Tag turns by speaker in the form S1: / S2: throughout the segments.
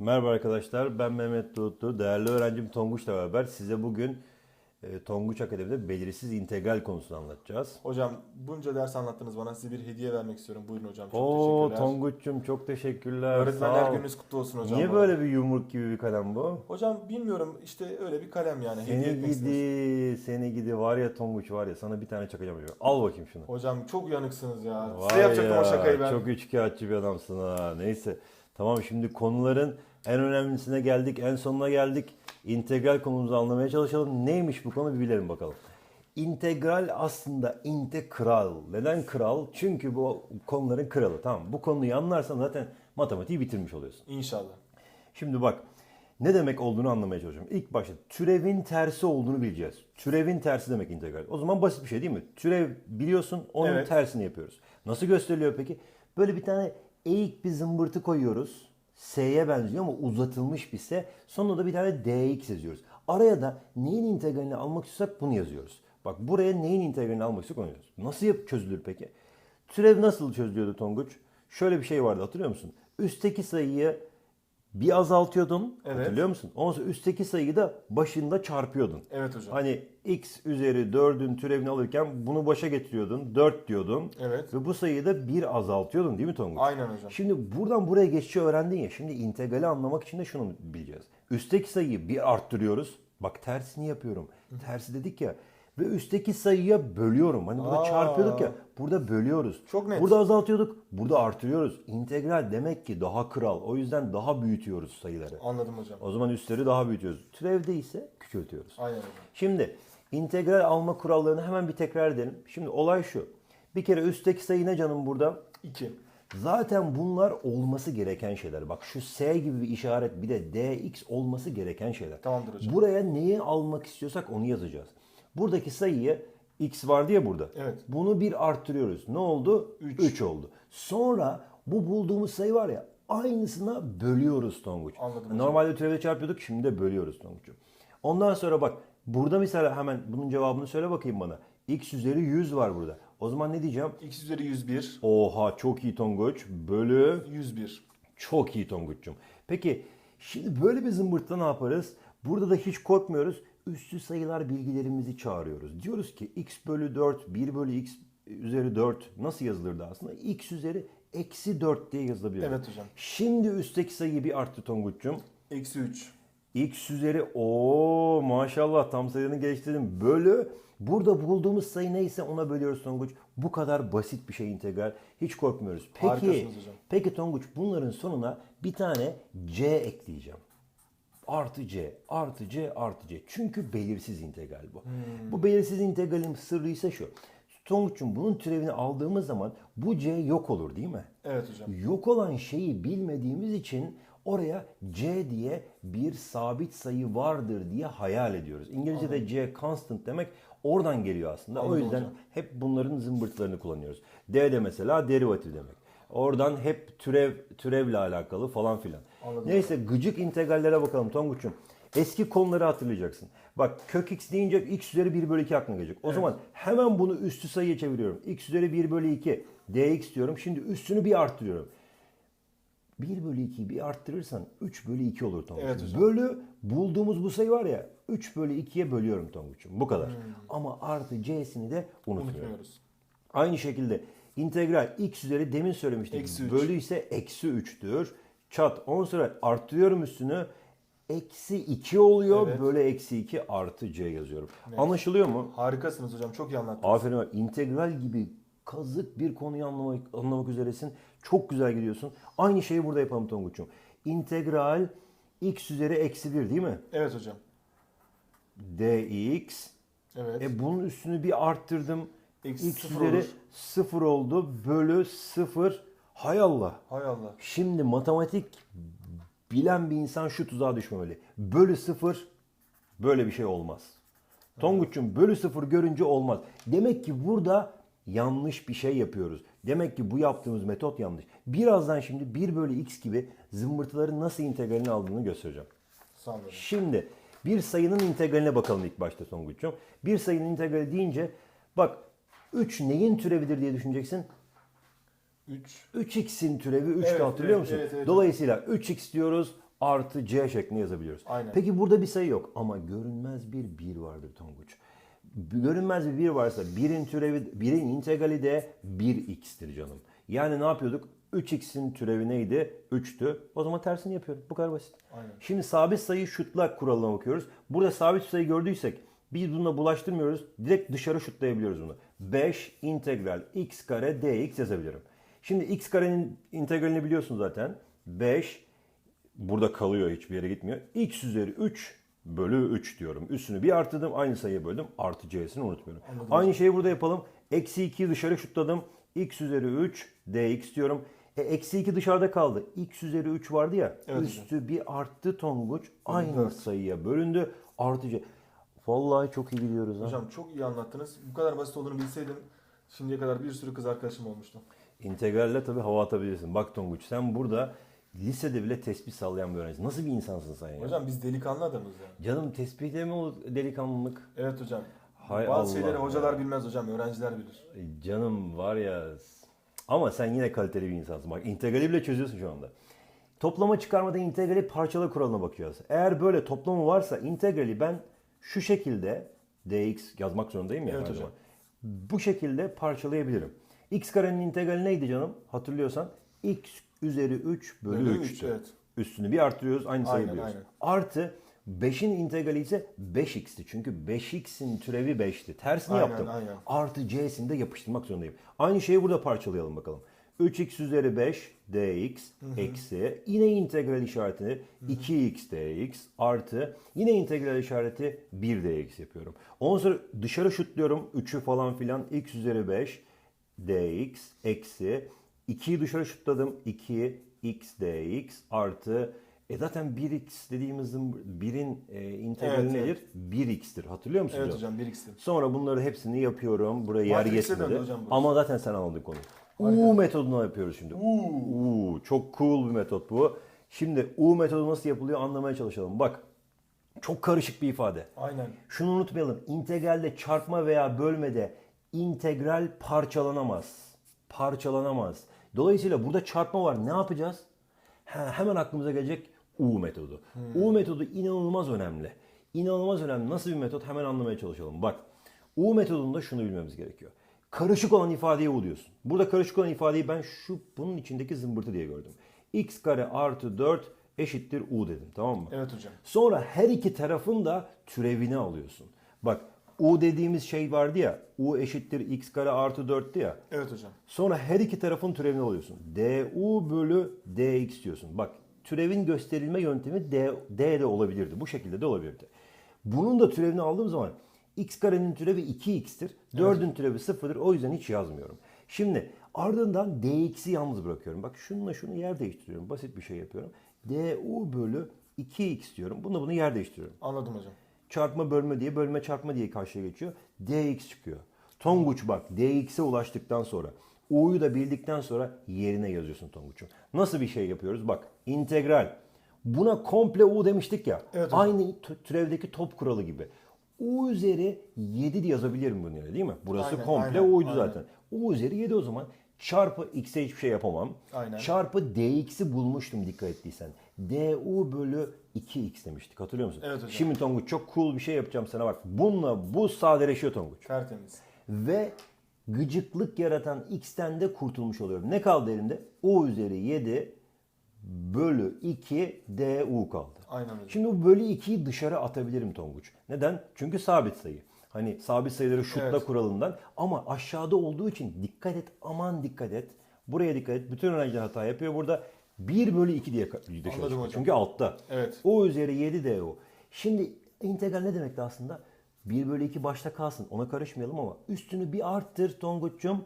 S1: Merhaba arkadaşlar, ben Mehmet Doğutlu. Değerli öğrencim Tonguç'la beraber size bugün e, Tonguç Akademi'de belirsiz integral konusunu anlatacağız.
S2: Hocam bunca ders anlattınız bana. Size bir hediye vermek istiyorum. Buyurun hocam. Çok
S1: Oo
S2: teşekkürler.
S1: Tonguç'cum çok teşekkürler.
S2: Öğretmenler gününüz kutlu olsun hocam.
S1: Niye
S2: bu
S1: böyle bir yumruk gibi bir kalem bu?
S2: Hocam bilmiyorum işte öyle bir kalem yani. Hediye
S1: Seni
S2: istedim.
S1: gidi, seni gidi var ya Tonguç var ya sana bir tane çakacağım. hocam. Al bakayım şunu.
S2: Hocam çok uyanıksınız ya.
S1: Vay
S2: Size yapacaktım
S1: ya,
S2: o şakayı ben.
S1: Çok üçkağıtçı bir adamsın ha. Neyse. Tamam şimdi konuların en önemlisine geldik. En sonuna geldik. İntegral konumuzu anlamaya çalışalım. Neymiş bu konu bir bilelim bakalım. İntegral aslında integral. Neden kral? Çünkü bu konuların kralı. Tamam bu konuyu anlarsan zaten matematiği bitirmiş oluyorsun.
S2: İnşallah.
S1: Şimdi bak ne demek olduğunu anlamaya çalışıyorum. İlk başta türevin tersi olduğunu bileceğiz. Türevin tersi demek integral. O zaman basit bir şey değil mi? Türev biliyorsun onun
S2: Evet.
S1: tersini yapıyoruz. Nasıl gösteriliyor peki? Böyle bir tane eğik bir zımbırtı koyuyoruz. S'ye benziyor ama uzatılmış bir S. Sonunda da bir tane dx yazıyoruz. Araya da neyin integralini almak istiyorsak bunu yazıyoruz. Bak buraya neyin integralini almak istiyorsak onu yazıyoruz. Nasıl yap çözülür peki? Türev nasıl çözülüyordu Tonguç? Şöyle bir şey vardı hatırlıyor musun? Üstteki sayıyı bir azaltıyordun.
S2: Evet.
S1: Hatırlıyor musun? Ondan sonra üstteki sayıyı da başında çarpıyordun.
S2: Evet hocam.
S1: Hani x üzeri 4'ün türevini alırken bunu başa getiriyordun. 4 diyordun.
S2: Evet.
S1: Ve bu sayıyı da bir azaltıyordun değil mi Tonguç?
S2: Aynen hocam.
S1: Şimdi buradan buraya geçişi öğrendin ya. Şimdi integrali anlamak için de şunu bileceğiz. Üstteki sayıyı bir arttırıyoruz. Bak tersini yapıyorum. Tersi dedik ya. Ve üstteki sayıya bölüyorum. Hani burada
S2: Aa.
S1: çarpıyorduk ya. Burada bölüyoruz.
S2: Çok net.
S1: Burada azaltıyorduk. Burada artırıyoruz. İntegral demek ki daha kral. O yüzden daha büyütüyoruz sayıları.
S2: Anladım hocam.
S1: O zaman üstleri daha büyütüyoruz. Türevde ise küçültüyoruz.
S2: Aynen hocam.
S1: Şimdi integral alma kurallarını hemen bir tekrar edelim. Şimdi olay şu. Bir kere üstteki sayı ne canım burada?
S2: 2.
S1: Zaten bunlar olması gereken şeyler. Bak şu S gibi bir işaret bir de DX olması gereken şeyler.
S2: Tamamdır hocam.
S1: Buraya neyi almak istiyorsak onu yazacağız. Buradaki sayıyı X vardı ya burada.
S2: Evet.
S1: Bunu bir arttırıyoruz. Ne oldu?
S2: Üç.
S1: 3 oldu. Sonra bu bulduğumuz sayı var ya aynısına bölüyoruz Tonguç.
S2: Anladım.
S1: Normalde türevde çarpıyorduk şimdi de bölüyoruz Tonguç'um. Ondan sonra bak burada mesela hemen bunun cevabını söyle bakayım bana. X üzeri 100 var burada. O zaman ne diyeceğim?
S2: X üzeri 101.
S1: Oha çok iyi Tonguç. Bölü
S2: 101.
S1: çok iyi Tonguç'cum. Peki şimdi böyle bir zımbırtıda ne yaparız? Burada da hiç korkmuyoruz. Üstü sayılar bilgilerimizi çağırıyoruz. Diyoruz ki x bölü 4, 1 bölü x üzeri 4 nasıl yazılırdı aslında? x üzeri eksi 4 diye yazılabilir.
S2: Evet hocam.
S1: Şimdi üstteki sayıyı bir arttı Tonguç'cum.
S2: Eksi 3.
S1: x üzeri o maşallah tam sayını geçtirdim. Bölü burada bulduğumuz sayı neyse ona bölüyoruz Tonguç. Bu kadar basit bir şey integral. Hiç korkmuyoruz. Peki, peki Tonguç bunların sonuna bir tane c ekleyeceğim. Artı c, artı c, artı c. Çünkü belirsiz integral bu.
S2: Hmm.
S1: Bu belirsiz integralin sırrı ise şu. Tonguç'un bunun türevini aldığımız zaman bu c yok olur değil mi?
S2: Evet hocam.
S1: Yok olan şeyi bilmediğimiz için oraya c diye bir sabit sayı vardır diye hayal ediyoruz. İngilizce'de c constant demek oradan geliyor aslında. o
S2: Anladım
S1: yüzden
S2: hocam.
S1: hep bunların zımbırtılarını kullanıyoruz. D de mesela derivatif demek. Oradan hep türev türevle alakalı falan filan.
S2: Anladım.
S1: Neyse gıcık integrallere bakalım Tonguç'um. Eski konuları hatırlayacaksın. Bak kök x deyince x üzeri 1 bölü 2 aklına gelecek. O zaman hemen bunu üstü sayıya çeviriyorum. x üzeri 1 bölü 2 dx diyorum. Şimdi üstünü bir arttırıyorum. 1 bölü 2'yi bir arttırırsan 3 bölü 2 olur Tonguç'um.
S2: Evet hocam.
S1: Bölü bulduğumuz bu sayı var ya 3 bölü 2'ye bölüyorum Tonguç'um. Bu kadar.
S2: Hmm.
S1: Ama artı c'sini de unutmuyorum.
S2: Unutmuyoruz.
S1: Aynı şekilde integral x üzeri demin söylemiştik.
S2: Eksi üç.
S1: Bölü ise eksi 3'tür. Çat 10 sonra arttırıyorum üstünü. Eksi 2 oluyor.
S2: Evet.
S1: Böyle eksi 2 artı c yazıyorum. Anlaşılıyor mu?
S2: Harikasınız hocam. Çok iyi anlattınız.
S1: Aferin. bak. İntegral gibi kazık bir konuyu anlamak, anlamak üzeresin. Çok güzel gidiyorsun. Aynı şeyi burada yapalım Tonguç'um. İntegral x üzeri eksi 1 değil mi?
S2: Evet hocam.
S1: dx.
S2: Evet.
S1: E bunun üstünü bir arttırdım.
S2: Eksi
S1: X
S2: sıfır.
S1: 0 oldu. Bölü 0. Hay Allah.
S2: Hay Allah.
S1: Şimdi matematik bilen bir insan şu tuzağa düşmemeli. Bölü 0 böyle bir şey olmaz. Tonguç'um bölü 0 görünce olmaz. Demek ki burada yanlış bir şey yapıyoruz. Demek ki bu yaptığımız metot yanlış. Birazdan şimdi 1 bölü x gibi zımbırtıların nasıl integralini aldığını göstereceğim.
S2: Hocam.
S1: Şimdi bir sayının integraline bakalım ilk başta Tonguç'um. Bir sayının integrali deyince bak 3 neyin türevidir diye düşüneceksin.
S2: 3.
S1: 3x'in türevi 3'tü
S2: Evet,
S1: hatırlıyor
S2: evet,
S1: musun?
S2: evet, evet.
S1: Dolayısıyla 3x diyoruz. artı c şeklinde yazabiliyoruz.
S2: Aynen.
S1: Peki burada bir sayı yok ama görünmez bir 1 vardır Tonguç. Görünmez bir 1 varsa 1'in türevi 1'in integrali de 1x'tir canım. Yani ne yapıyorduk? 3x'in türevi neydi? 3'tü. O zaman tersini yapıyorum. Bu kadar basit.
S2: Aynen.
S1: Şimdi sabit sayı şutla kuralına bakıyoruz. Burada sabit sayı gördüysek biz bununla bulaştırmıyoruz. Direkt dışarı şutlayabiliyoruz bunu. 5 integral x kare dx yazabilirim. Şimdi x karenin integralini biliyorsun zaten. 5 burada kalıyor hiçbir yere gitmiyor. x üzeri 3 bölü 3 diyorum. Üstünü bir artırdım aynı sayıya böldüm. Artı c'sini unutmuyorum. Aynı şeyi burada yapalım. Eksi 2'yi dışarı şutladım. x üzeri 3 dx diyorum. E, eksi 2 dışarıda kaldı. x üzeri 3 vardı ya.
S2: Evet
S1: üstü bir arttı Tonguç. Aynı
S2: dört.
S1: sayıya bölündü. Artı c. Vallahi çok iyi gidiyoruz ha.
S2: Hocam çok iyi anlattınız. Bu kadar basit olduğunu bilseydim şimdiye kadar bir sürü kız arkadaşım olmuştu.
S1: İntegralle tabii hava atabilirsin. Bak Tonguç sen burada lisede bile tespih sallayan bir öğrenci. Nasıl bir insansın sen ya?
S2: Hocam biz delikanlı adamız ya.
S1: Canım tespihle mi olur delikanlılık?
S2: Evet hocam.
S1: Hay
S2: Bazı
S1: Allah
S2: şeyleri
S1: ya.
S2: hocalar bilmez hocam, öğrenciler bilir.
S1: E, Canım var ya. Ama sen yine kaliteli bir insansın. Bak integrali bile çözüyorsun şu anda. Toplama çıkarmada integrali parçala kuralına bakıyoruz. Eğer böyle toplamı varsa integrali ben şu şekilde dx yazmak zorundayım ya.
S2: Evet hocam.
S1: zaman. Bu şekilde parçalayabilirim. x karenin integrali neydi canım? Hatırlıyorsan x üzeri 3 bölü,
S2: Bölü
S1: 3'tü.
S2: üç, evet.
S1: Üstünü bir artırıyoruz aynı
S2: Aynen,
S1: buluyoruz. Artı 5'in integrali ise 5x'ti. Çünkü 5x'in türevi 5'ti. Tersini
S2: Aynen,
S1: yaptım.
S2: aynen.
S1: Artı c'sini de yapıştırmak zorundayım. Aynı şeyi burada parçalayalım bakalım. 3x üzeri 5 dx eksi yine integral işaretini 2x dx artı yine integral işareti 1 dx yapıyorum. Ondan sonra dışarı şutluyorum 3'ü falan filan x üzeri 5 dx eksi 2'yi dışarı şutladım 2 x dx artı e zaten 1x dediğimizin 1'in e, integrali
S2: Evet,
S1: nedir? 1x'tir. Hatırlıyor musunuz?
S2: Evet hocam, bir x'ti.
S1: Sonra bunları hepsini yapıyorum. Buraya yer
S2: hocam burası.
S1: Ama zaten sen anladın konuyu. U metodunu yapıyoruz şimdi. U. Çok cool bir metot bu. Şimdi U metodu nasıl yapılıyor anlamaya çalışalım. Bak. Çok karışık bir ifade.
S2: Aynen.
S1: Şunu unutmayalım. İntegralde çarpma veya bölmede integral parçalanamaz. Parçalanamaz. Dolayısıyla burada çarpma var. Ne yapacağız? Ha, hemen aklımıza gelecek U metodu. U metodu inanılmaz önemli. İnanılmaz önemli. Nasıl bir metot? Hemen anlamaya çalışalım. Bak. U metodunda şunu bilmemiz gerekiyor. Karışık olan ifadeye U diyorsun. Burada karışık olan ifadeyi ben şu bunun içindeki zımbırtı diye gördüm. x kare artı 4 eşittir U dedim. Tamam mı?
S2: Evet hocam.
S1: Sonra her iki tarafın da türevini alıyorsun. Bak U dediğimiz şey vardı ya. U eşittir x kare artı 4'tü ya.
S2: Evet hocam.
S1: Sonra her iki tarafın türevini alıyorsun. du bölü dx diyorsun. Bak türevin gösterilme yöntemi d, d de olabilirdi. Bu şekilde de olabilirdi. Bunun da türevini aldığım zaman x karenin türevi 2x'tir. 4'ün türevi 0'dır. O yüzden hiç yazmıyorum. Şimdi ardından dx'i yalnız bırakıyorum. Bak şununla şunu yer değiştiriyorum. Basit bir şey yapıyorum. du bölü 2x diyorum. Bununla bunu yer değiştiriyorum
S2: Anladım hocam.
S1: çarpma bölme diye bölme çarpma diye karşıya geçiyor. dx çıkıyor. Tonguç bak dx'e ulaştıktan sonra u'yu da bildikten sonra yerine yazıyorsun Tonguç'u. Nasıl bir şey yapıyoruz? Bak integral. Buna komple u demiştik ya.
S2: Evet hocam.
S1: aynı türevdeki top kuralı gibi. U üzeri 7 diye yazabilirim bunu yine değil mi? Burası
S2: Aynen,
S1: komple
S2: aynen,
S1: u'ydu
S2: aynen.
S1: zaten. u üzeri 7 o zaman çarpı x'e hiçbir şey yapamam.
S2: Aynen.
S1: Çarpı dx'i bulmuştum dikkat ettiysen. du bölü 2x demiştik hatırlıyor musun?
S2: Evet hocam.
S1: Şimdi Tonguç çok cool bir şey yapacağım sana bak. Bununla bu sadeleşiyor Tonguç.
S2: Tertemiz.
S1: Ve gıcıklık yaratan x'ten de kurtulmuş oluyorum. Ne kaldı elimde? u üzeri 7 bölü 2 du kaldı.
S2: Aynen hocam.
S1: Şimdi bu bölü 2'yi dışarı atabilirim Tonguç. Neden? Çünkü sabit sayı. Hani sabit sayıları şutla
S2: Evet.
S1: kuralından ama aşağıda olduğu için dikkat et aman dikkat et. Buraya dikkat et. Bütün öğrenciler hata yapıyor burada. 1 bölü 2 diye dışarı
S2: Anladım hocam.
S1: Çünkü altta.
S2: Evet.
S1: O üzeri 7 du. Şimdi integral ne demekti aslında? 1 bölü 2 başta kalsın. Ona karışmayalım ama üstünü bir arttır Tonguç'cum.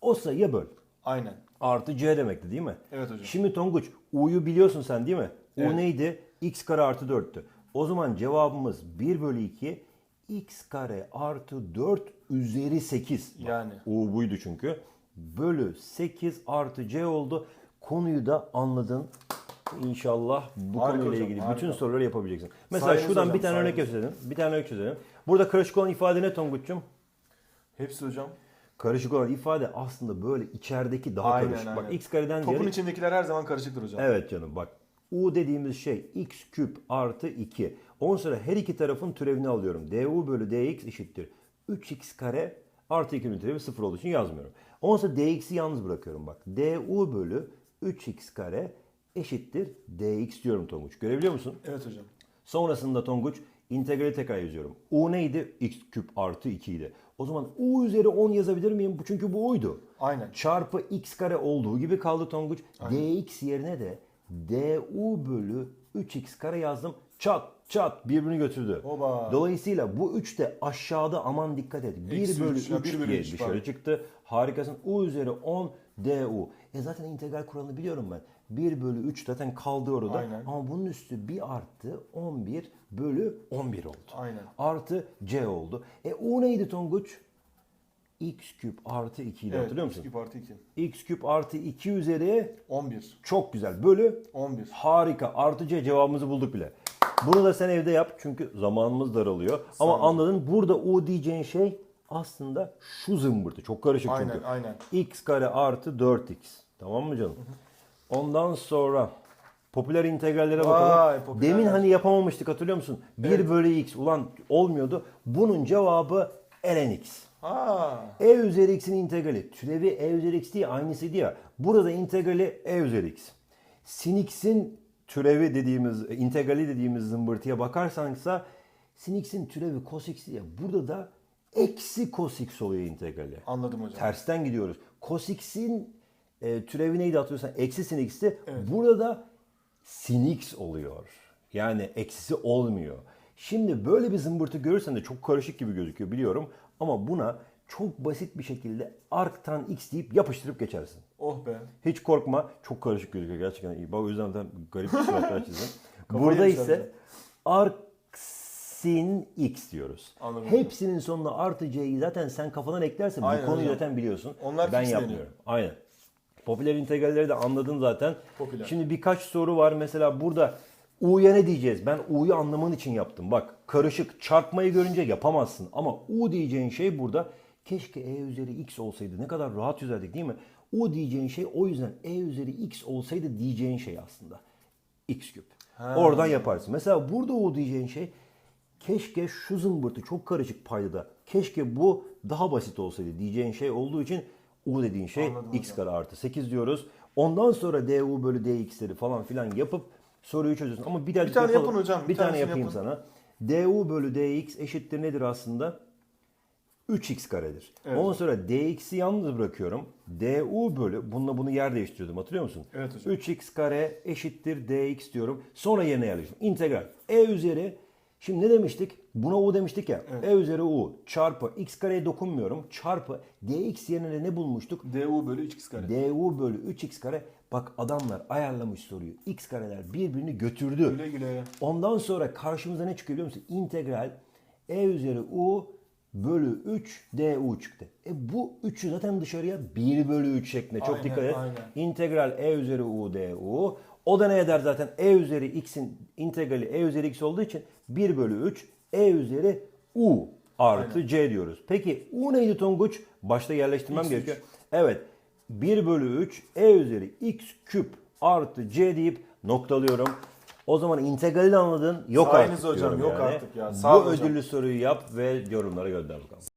S1: O sayıya böl.
S2: Aynen.
S1: Artı c demekti değil mi?
S2: Evet hocam.
S1: Şimdi Tonguç u'yu biliyorsun sen değil mi? u
S2: Evet.
S1: neydi? x kare artı 4'tü. O zaman cevabımız 1 bölü 2 x kare artı 4 üzeri 8. Bak,
S2: Yani.
S1: u buydu çünkü. Bölü 8 artı c oldu. Konuyu da anladın. İnşallah bu
S2: Harika
S1: konuyla
S2: hocam,
S1: ilgili
S2: harika.
S1: bütün soruları yapabileceksin. Mesela
S2: Sayenizde
S1: şuradan
S2: hocam,
S1: bir tane örnek
S2: sayenizde.
S1: çözelim. Bir tane örnek çözelim. Burada karışık olan ifade ne Tonguç'cum?
S2: Hepsi hocam.
S1: Karışık olan ifade aslında böyle içerideki daha
S2: Aynen,
S1: karışık. Bak
S2: aynen.
S1: x kareden
S2: Topun
S1: diğeri-
S2: içindekiler her zaman karışıktır hocam.
S1: Evet canım bak. U dediğimiz şey x küp artı 2. Ondan sonra her iki tarafın türevini alıyorum. du bölü dx eşittir. 3x kare artı 2'nin türevi 0 olduğu için yazmıyorum. Ondan sonra dx'i yalnız bırakıyorum bak. du bölü 3x kare eşittir dx diyorum Tonguç. Görebiliyor musun?
S2: Evet hocam.
S1: Sonrasında Tonguç integrali tekrar yazıyorum. U neydi? x küp artı 2 idi. O zaman u üzeri 10 yazabilir miyim? Çünkü bu uydu.
S2: Aynen.
S1: Çarpı x kare olduğu gibi kaldı Tonguç. dx yerine de du bölü 3x kare yazdım. Çat çat birbirini götürdü.
S2: Oba.
S1: Dolayısıyla bu 3 de aşağıda aman dikkat et. 1
S2: Eksi
S1: bölü
S2: üç, ya
S1: 3
S2: bir bölü
S1: diye
S2: üç,
S1: dışarı
S2: pardon.
S1: çıktı. Harikasın. U üzeri 10 du. E zaten integral kuralını biliyorum ben. 1 bölü 3 zaten kaldı orada.
S2: Aynen.
S1: Ama bunun üstü 1 arttı 11 bölü 11 oldu.
S2: Aynen.
S1: Artı c oldu. E u neydi Tonguç? x küp artı 2 idi
S2: Evet.
S1: hatırlıyor musun?
S2: Küp artı 2.
S1: x küp artı 2 üzeri
S2: 11.
S1: çok güzel. Bölü
S2: 11.
S1: harika. Artı c cevabımızı bulduk bile. Bunu da sen evde yap çünkü zamanımız daralıyor. Ama
S2: ol.
S1: anladın burada u diyeceğin şey aslında şu zımbırtı. Çok karışık
S2: Aynen,
S1: çünkü.
S2: aynen.
S1: x kare artı 4x. Tamam mı canım? Ondan sonra popüler integrallere
S2: Vay,
S1: bakalım.
S2: popüler.
S1: Demin hani yapamamıştık hatırlıyor musun? 1
S2: Evet.
S1: bölü x. Ulan olmuyordu. Bunun cevabı ln x.
S2: Ha.
S1: E üzeri x'in integrali. Türevi e üzeri x değil aynısıydı ya. Burada integrali e üzeri x. Sin x'in türevi dediğimiz, e, integrali dediğimiz zımbırtıya bakarsansa sin x'in türevi cos x diye. Burada da eksi cos x oluyor integrali.
S2: Anladım hocam.
S1: Tersten gidiyoruz. Cos x'in e, türevi neydi hatırlıyorsan? Eksi sin x'ti.
S2: Evet.
S1: Burada da sin x oluyor. Yani eksisi olmuyor. Şimdi böyle bir zımbırtı görürsen de çok karışık gibi gözüküyor biliyorum. Ama buna çok basit bir şekilde arktan x deyip yapıştırıp geçersin.
S2: Oh be.
S1: Hiç korkma. Çok karışık gözüküyor gerçekten. iyi. Bak o yüzden de garip bir suratlar çizdim. Burada ise arc sin x diyoruz.
S2: Anladım.
S1: Hepsinin sonuna artı c'yi zaten sen kafadan eklersen
S2: Aynen
S1: bu konuyu
S2: hocam.
S1: zaten biliyorsun.
S2: Onlar
S1: ben
S2: fixleniyor.
S1: yapmıyorum. Aynen. Popüler integralleri de anladın zaten.
S2: Popüler.
S1: Şimdi birkaç soru var. Mesela burada U'ya ne diyeceğiz? Ben U'yu anlaman için yaptım. Bak karışık çarpmayı görünce yapamazsın. Ama U diyeceğin şey burada keşke E üzeri X olsaydı. Ne kadar rahat yüzerdik değil mi? U diyeceğin şey o yüzden E üzeri X olsaydı diyeceğin şey aslında. X küp.
S2: Ha.
S1: Oradan yaparsın. Mesela burada U diyeceğin şey keşke şu zımbırtı çok karışık paydada. Keşke bu daha basit olsaydı diyeceğin şey olduğu için U dediğin şey
S2: Anladım
S1: x kare artı 8 diyoruz. Ondan sonra du bölü dx'leri falan filan yapıp soruyu çözüyorsun. Ama bir,
S2: Bir tane yapın hocam,
S1: Bir,
S2: bir
S1: tane yapayım
S2: yapın.
S1: sana. du bölü dx eşittir nedir aslında? 3x karedir.
S2: Evet.
S1: Ondan sonra dx'i yalnız bırakıyorum. du bölü, bununla bunu yer değiştiriyordum hatırlıyor musun?
S2: Evet hocam.
S1: 3x kare eşittir dx diyorum. Sonra yerine yerleştiriyorum. İntegral. E üzeri, şimdi ne demiştik? Buna u demiştik ya.
S2: Evet.
S1: E üzeri u çarpı x kareye dokunmuyorum. Çarpı dx yerine ne bulmuştuk?
S2: du bölü 3x kare.
S1: du bölü 3x kare. Bak adamlar ayarlamış soruyu. x kareler birbirini götürdü.
S2: Güle güle.
S1: Ondan sonra karşımıza ne çıkıyor biliyor musun? İntegral e üzeri u bölü 3 du çıktı. E bu 3'ü zaten dışarıya 1 bölü 3 şeklinde. Çok
S2: Aynen,
S1: dikkat et.
S2: aynen.
S1: İntegral e üzeri u du. O da ne eder zaten? e üzeri x'in integrali e üzeri x olduğu için 1 bölü 3 e üzeri u artı
S2: Aynen.
S1: c diyoruz. Peki u neydi Tonguç? Başta yerleştirmem
S2: X3.
S1: gerekiyor. Evet. 1 bölü 3 e üzeri x küp artı c deyip noktalıyorum. O zaman integrali anladın. Yok
S2: Sayenizde
S1: artık
S2: hocam,
S1: diyorum
S2: yok
S1: yani.
S2: artık ya. Sağ
S1: Bu
S2: ol hocam.
S1: ödüllü soruyu yap ve yorumlara gönder bakalım.